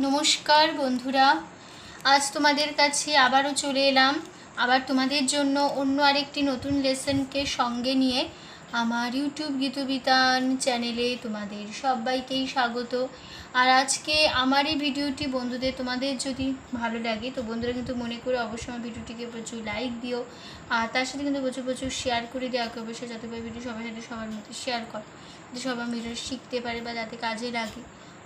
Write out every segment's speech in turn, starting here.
নমস্কার বন্ধুরা, আজ তোমাদের কাছে আবারও চলে এলাম। আবার তোমাদের জন্য অন্য আরেকটি নতুন লেসনকে সঙ্গে নিয়ে আমার ইউটিউব গীতবিতান চ্যানেলে তোমাদের সবাইকেই স্বাগত। আর আজকে আমার এই ভিডিওটি বন্ধুদের, তোমাদের যদি ভালো লাগে, তো বন্ধুরা কিন্তু মনে করে অবশ্যই আমার ভিডিওটিকে প্রচুর লাইক দিও। আর তার সাথে কিন্তু প্রচুর প্রচুর শেয়ার করে দেওয়া অবশ্যই, যাতে ভিডিও সবার সাথে সবার মধ্যে শেয়ার কর, যাতে সবাই ভিডিও শিখতে পারে বা যাতে কাজে লাগে।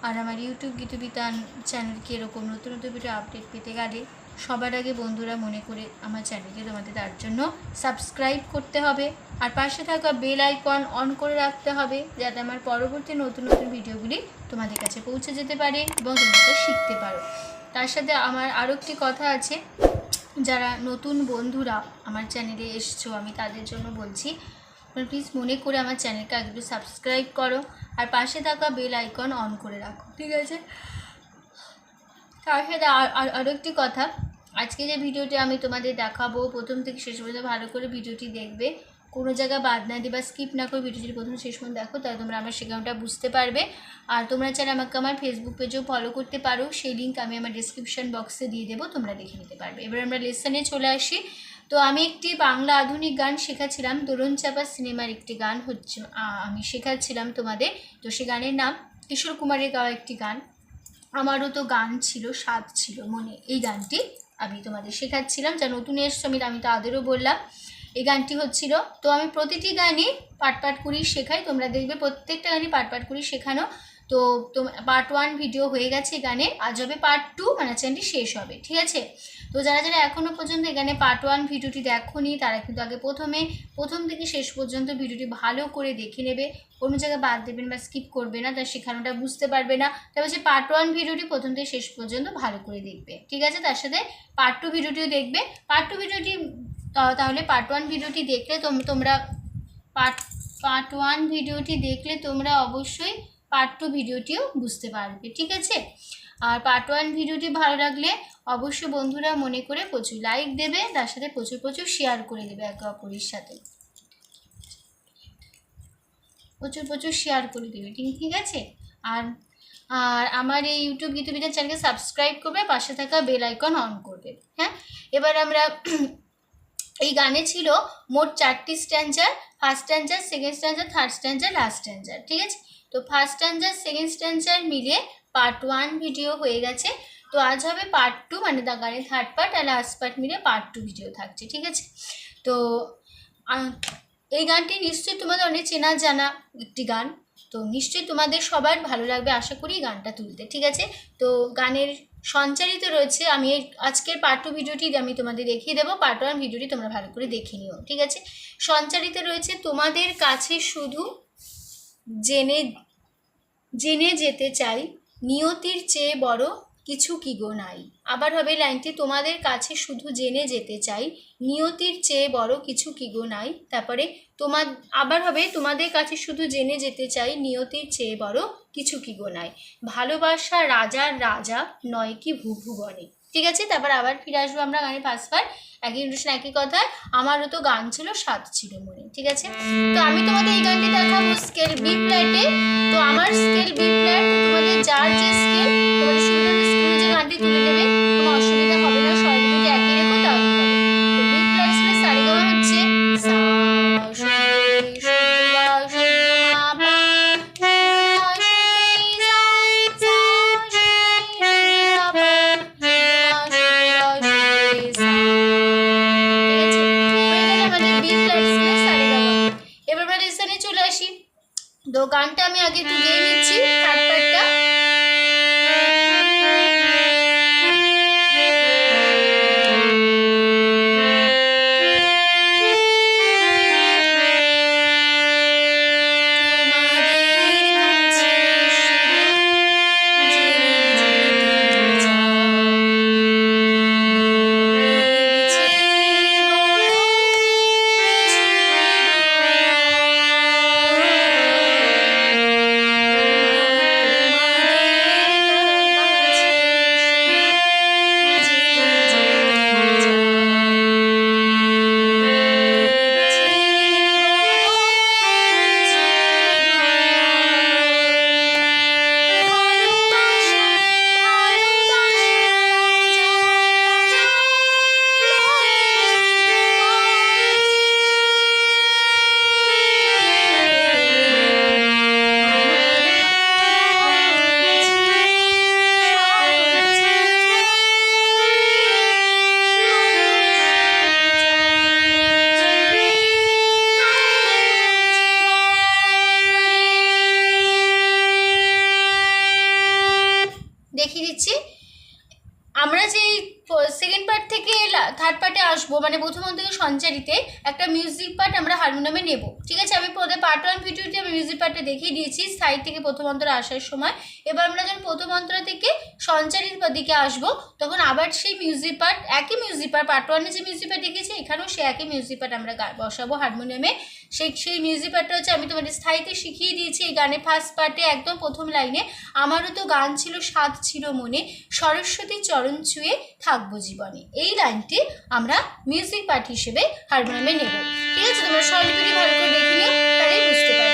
আর আমার ইউটিউব গীতবিতান চ্যানেলকে এরকম নতুন নতুন ভিডিও আপডেট পেতে গেলে সবার আগে বন্ধুরা মনে করে আমার চ্যানেলকে তোমাদের তার জন্য সাবস্ক্রাইব করতে হবে। আর পাশে থাকা বেল আইকন অন করে রাখতে হবে যাতে আমার পরবর্তী নতুন নতুন ভিডিওগুলি তোমাদের কাছে পৌঁছে যেতে পারে এবং তোমরা শিখতে পারো। তার সাথে আমার আরও একটি কথা আছে, যারা নতুন বন্ধুরা আমার চ্যানেলে এসছো আমি তাদের জন্য বলছি প্লিজ মনে করে আমার চ্যানেলকে একটু সাবস্ক্রাইব করো আর পাশে থাকা বেল আইকন অন করে রাখো, ঠিক আছে? তার সাথে আর, আর- আরও একটি কথা, আজকে যে ভিডিওটি আমি তোমাদের দেখাবো, প্রথম থেকে শেষ পর্যন্ত ভালো করে ভিডিওটি দেখবে, কোনো জায়গা বাদ না দিয়ে বা স্কিপ না করে ভিডিওটি প্রথম শেষ পর্যন্ত দেখো, তাহলে তোমরা আমার শেখানোটা বুঝতে পারবে। আর তোমরা চাইলে আমাকে আমার ফেসবুক পেজেও ফলো করতে পারো, সেই লিঙ্ক আমি আমার ডিসক্রিপশন বক্সে দিয়ে দেবো, তোমরা দেখে নিতে পারবে। এবার আমরা লেসনে চলে আসি। তো আমি একটি বাংলা আধুনিক গান শেখাচ্ছিলাম তরুণ চাপা সিনেমার একটি গান হচ্ছে আমি শেখাচ্ছিলাম তোমাদের। তো সে গানের নাম কিশোর কুমারের গাওয়া একটি গান। আমারও তো গান ছিল, স্বাদ ছিল মনে। এই গানটি আমি তোমাদের শেখাচ্ছিলাম, যা নতুন এসছো আমি আমি তাদেরও বললাম। এই গানটি হচ্ছিল, তো আমি প্রতিটি গানই পাট পাট করেই শেখাই, তোমরা দেখবে প্রত্যেকটা গানই পাট পাট করে শেখানো। তো পার্ট ওয়ান ভিডিও হয়ে গেছে গানের আজ হবে পার্ট টু মানে চ্যানেলটি শেষ হবে, ঠিক আছে? তো যারা যারা এখনও পর্যন্ত এখানে পার্ট ওয়ান ভিডিওটি দেখোনি, তারা কিন্তু আগে প্রথমে, প্রথম থেকে শেষ পর্যন্ত ভিডিওটি ভালো করে দেখে নেবে, কোনো জায়গায় বাদ দেবেন বা স্কিপ করবে না, তার শেখানোটা বুঝতে পারবে না তবে হচ্ছে পার্ট ওয়ান ভিডিওটি প্রথম থেকে শেষ পর্যন্ত ভালো করে দেখবে, ঠিক আছে? তার সাথে পার্ট টু ভিডিওটিও দেখবে পার্ট টু ভিডিওটি তাহলে পার্ট ওয়ান ভিডিওটি দেখলে তোম- তোমরা পার্ট পার্ট ওয়ান ভিডিওটি দেখলে তোমরা অবশ্যই পার্ট টু ভিডিওটিও বুঝতে পারবে, ঠিক আছে? আর পার্ট ওয়ান ভিডিওটি ভালো লাগলে অবশ্যই বন্ধুরা মনে করে প্রচুর লাইক দেবে, তার সাথে প্রচুর প্রচুর শেয়ার করে দেবে একে অপরের সাথে। প্রচুর প্রচুর শেয়ার করে দেবে, ঠিক আছে? আর আর আমার এই ইউটিউব গীতবিদের চ্যানেলকে সাবস্ক্রাইব করবে, পাশে থাকা বেল আইকন অন করবে হ্যাঁ? এবার আমরা এই গানে ছিল মোট চারটি স্ট্যান্ডার ফার্স্ট স্ট্যান্ডার সেকেন্ড স্ট্যান্ডার থার্ড স্ট্যান্ডার লাস্ট স্ট্যান্ডার ঠিক আছে? তো ফার্স্ট স্ট্যান্ডার সেকেন্ড স্ট্যান্ডার মিলিয়ে পার্ট ওয়ান ভিডিও হয়ে গেছে। তো আজ হবে পার্ট টু মানে দা গানের থার্ড পার্ট আর লাস্ট পার্ট মিলিয়ে পার্ট টু ভিডিও থাকছে, ঠিক আছে? তো এই গানটি নিশ্চয়ই তোমাদের অনেক চেনা জানা একটি গান। তো নিশ্চয়ই তোমাদের সবার ভালো লাগবে আশা করি গানটা তুলতে, ঠিক আছে? তো গানের সঞ্চারিত রয়েছে, আমি আজকের পার্ট টু ভিডিওটি আমি তোমাদের দেখিয়ে দেবো। পার্ট ওয়ান ভিডিওটি তোমরা ভালো করে দেখে নিও, ঠিক আছে? সঞ্চারিত রয়েছে, তোমাদের কাছে শুধু জেনে জেনে যেতে চাই। নিয়তির চেয়ে বড় কিছু কি গো নাই? আবার হবে লাইনটি, তোমাদের কাছে শুধু জেনে যেতে চাই। নিয়তির চেয়ে বড় কিছু কি গো নাই? তারপরে তোমার আবার হবে তোমাদের কাছে শুধু জেনে যেতে চাই। নিয়তির চেয়ে বড় কিছু কি গো নাই? ভালোবাসা রাজার রাজা নয় কি ভুভুবনে ঠিক আছে, তারপর আবার ফিরে আসব আমরা গানের ফার্স্ট পার্ট একই ইন্ডাস্ট্রি একই কথায় আমারও তো গান ছিল সাত ছিল মনে, ঠিক আছে? তো আমি তোমাদের এই গানটি দেখাবো স্কেল বি ফ্ল্যাটে তো আমার স্কেল বি ফ্ল্যাট তোমাদের যার যে স্কেল থার্ড পার্টে আসব মানে প্রথম থেকে সঞ্চারিতে একটা মিউজিক পার্ট আমরা হারমোনিয়ামে নেব। ঠিক আছে? আমি পদে পার্ট ওয়ান ভিডিওটি আমি মিউজিক পার্টে দেখিয়ে দিয়েছি সাইড থেকে প্রথম অন্তরে আসার সময়। এবার আমরা যখন প্রথম অন্তর থেকে সঞ্চারিত দিকে আসব, তখন আবার সেই মিউজিক পার্ট একই মিউজিক পার্ট পার্ট ওয়ানে যে মিউজিক পার্ট দেখেছি এখানেও সে একই মিউজিক পার্ট আমরা বসাবো হারমোনিয়ামে সেই সেই মিউজিক পার্টটা হচ্ছে আমি তোমাদের স্থায়ীতে শিখিয়ে দিয়েছি, এই গানে ফার্স্ট পার্টে একদম প্রথম লাইনে আমারও তো গান ছিল, স্বাদ ছিল মনে, সরস্বতী চরণ ছুঁয়ে থাকব জীবনে। এই লাইনটি আমরা মিউজিক পার্ট হিসেবে হারমোনিয়ামে নেব। ঠিক আছে? তোমরা স্বরলিপিটি ভালো করে দেখে নিও, তাহলেই বুঝতে পারবে।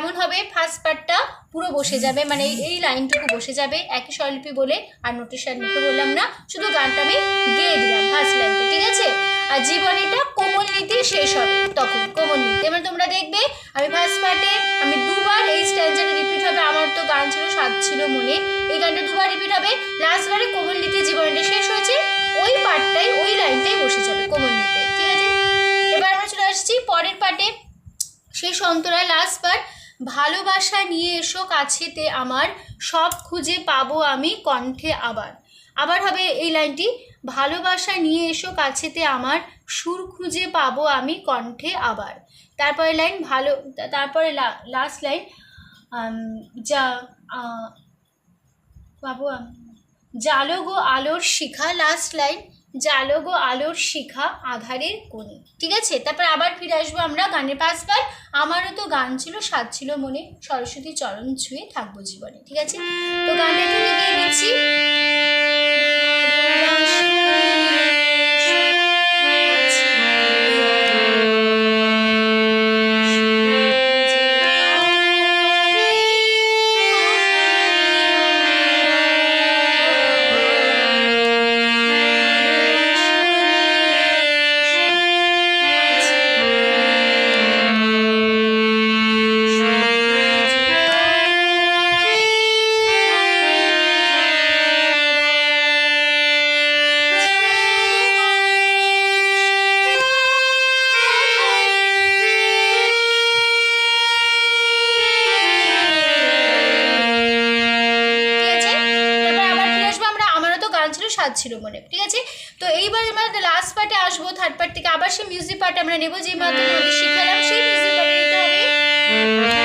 কেমন হবে? ফার্স্ট পার্টটা পুরো বসে যাবে মানে এই- লাইনটুকু বসে যাবে, একই স্বরলিপি বলে আর নোটেশন লিখে বললাম না, শুধু গানটা আমি গেয়ে দিলাম ফার্স্ট লাইনটা ঠিক আছে? আর জীবনীটা কোমল নীতি শেষ হবে, তখন কোমল নীতি। এবার তোমরা দেখবে, আমি ফার্স্ট পার্টে আমি দুবার এই স্ট্যান্ডারে রিপিট হবে, আমার তো গান ছিল সাত ছিল মনে। এই গানটা দুবার রিপিট হবে লাস্টবারে কোমল নীতি জীবনীটা শেষ হয়েছে, ওই পার্টটাই ওই লাইনটাই বসে যাবে কোমল নীতি, ঠিক আছে? এবার আমরা চলে আসছি পরের পার্টে সেই সন্তরা লাস্ট পার্ট ভালোবাসা নিয়ে এসো কাছেতে আমার, সব খুঁজে পাবো আমি কণ্ঠে আবার। আবার হবে এই লাইনটি, ভালোবাসা নিয়ে এসো কাছেতে আমার, সুর খুঁজে পাবো আমি কণ্ঠে আবার। তারপরে লাইন, ভালো তারপরে লাস্ট লাইন যা পাবো জালো গো আলোর শিখা লাস্ট লাইন জালো ও আলোর শিখা আধারের কোণে। ঠিক আছে? তারপর আবার ফিরে আসব আমরা গানের পাঁচবার। আমারও তো গান ছিল, স্বাদ ছিল মনে। সরস্বতী চরণ ছুঁয়ে থাকব জীবনে। ঠিক আছে? তো গানটা গিয়ে দিচ্ছি। সেই মিউজিক পার্ট আমরা নেব যে মাধ্যমে শিখালাম সেই মিউজিক পার্টে নিতে হবে।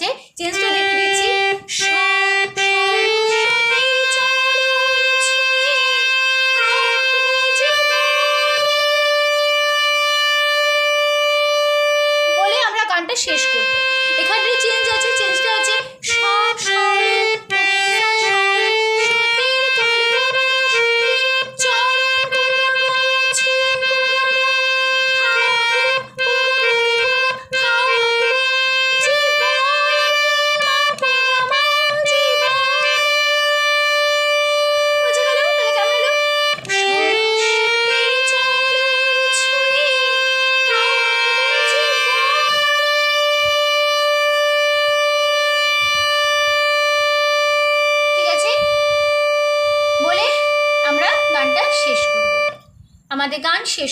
H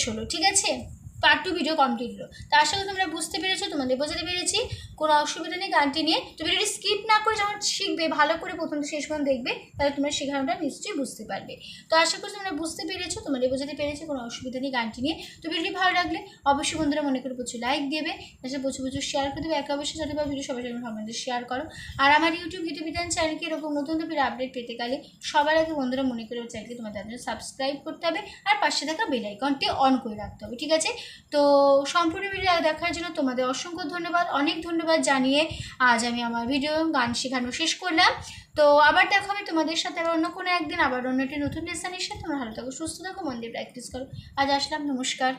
হলো, ঠিক আছে? পার্ট টু ভিডিও কমপ্লিট হলো। তো আশা করি তোমরা বুঝতে পেরেছ, তোমাদের বোঝাতে পেরেছি। কোনো অসুবিধা নেই গানটি নিয়ে। তুমি যদি স্কিপ না করে যখন শিখবে, ভালো করে প্রথম শেষ পর্যন্ত দেখবে, তাহলে তোমরা শেখানোটা নিশ্চয়ই বুঝতে পারবে। তো আশা করছি তোমরা বুঝতে পেরেছ তোমাদের বোঝাতে পেরেছি কোনো অসুবিধা নেই গানটি নিয়ে। তো ভিডিওটি ভালো লাগলে অবশ্যই বন্ধুরা মনে করে প্রচুর লাইক দেবে, তাছাড়া প্রচুর প্রচুর শেয়ার করে দেবে। একে অবশ্যই যাতে ভিডিও সবাই সবাই শেয়ার করো। আর আমার ইউটিউব ভিডিও বিধান চ্যানেলকে এরকম নতুন নতুন আপডেট পেতে গেলে সবার আগে বন্ধুরা মনে করে চ্যানেলকে তোমাদের জন্য সাবস্ক্রাইব করতে হবে আর পাশে থাকা বেল আইকনটি অন করে রাখতে হবে, ঠিক আছে? তো সম্পূর্ণ ভিডিও দেখার জন্য তোমাদের অসংখ্য ধন্যবাদ, অনেক ধন্যবাদ। জানিয়ে আজ আমি আমার ভিডিও গান শেখানো শেষ করলাম। তো আবার দেখা হবে তোমাদের সাথে আবার অন্য কোনো একদিন, আবার অন্য একটি নতুন ডেসানের সাথে তোমরা ভালো থাকো, সুস্থ থাকো মন্দির প্র্যাকটিস করো। আজ আসলাম, নমস্কার।